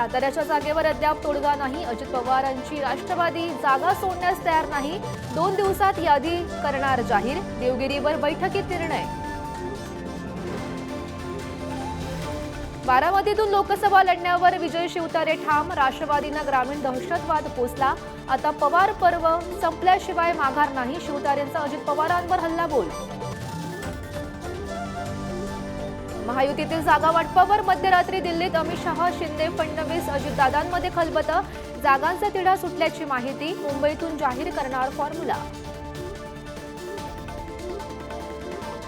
साताऱ्याच्या जागेवर अद्याप तोडगा नाही. अजित पवारांची राष्ट्रवादी जागा सोडण्यास तयार नाही. दोन दिवसात यादी करणार जाहीर. देवगिरीवर बैठकीत निर्णय. बारामतीतून लोकसभा लढण्यावर विजय शिवतारे ठाम. राष्ट्रवादीनं ग्रामीण दहशतवाद पोचला आता पवार पर्व संपल्याशिवाय माघार नाही. शिवतारेंचा अजित पवारांवर हल्ला बोल महायुतीतील जागा वाटपावर मध्यरात्री दिल्लीत अमित शहा शिंदे फडणवीस अजितदादांमध्ये खलबतं. जागांचा तिढा सुटल्याची माहिती मुंबईतून जाहीर करणार फॉर्म्युला.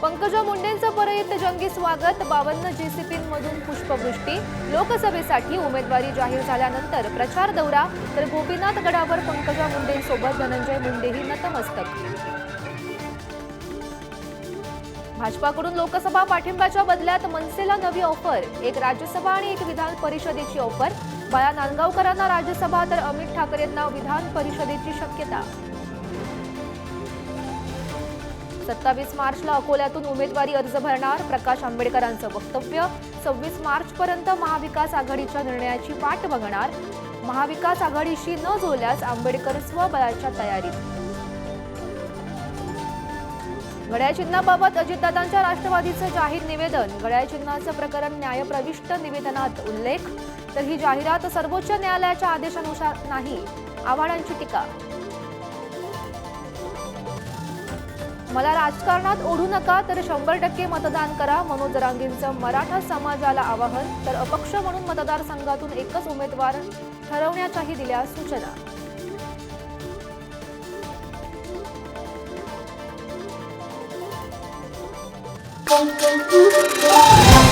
पंकजा मुंडेंचं परळीत जंगी स्वागत बावन्न जेसीपींमधून पुष्पवृष्टी. लोकसभेसाठी उमेदवारी जाहीर झाल्यानंतर प्रचार दौरा तर गोपीनाथ गडावर पंकजा मुंडेंसोबत धनंजय मुंडेही नतमस्तक. भाजपाकडून लोकसभा पाठिंब्याच्या बदल्यात मनसेला नवी ऑफर. एक राज्यसभा आणि एक विधान परिषदेची ऑफर. बाळा नांदगावकरांना राज्यसभा तर अमित ठाकरेंना विधान परिषदेची शक्यता. सत्तावीस मार्चला अकोल्यातून उमेदवारी अर्ज भरणार प्रकाश आंबेडकरांचं वक्तव्य. सव्वीस मार्चपर्यंत महाविकास आघाडीच्या निर्णयाची वाट बघणार. महाविकास आघाडीशी न जुळल्यास आंबेडकर स्वबळाच्या तयारीत. घड्याळ चिन्हाबाबत अजितदादांच्या राष्ट्रवादीचं जाहीर निवेदन. घड्याळ चिन्हाचं प्रकरण न्यायप्रविष्ट निवेदनात उल्लेख. तर ही जाहिरात सर्वोच्च न्यायालयाच्या आदेशानुसार नाही आव्हाडांची टीका. मला राजकारणात ओढू नका तर शंभर टक्के मतदान करा मनोज जरांगेंचं मराठा समाजाला आवाहन. तर अपक्ष म्हणून मतदारसंघातून एकच उमेदवार ठरवण्याच्याही दिल्या सूचना. pom, pom, pom.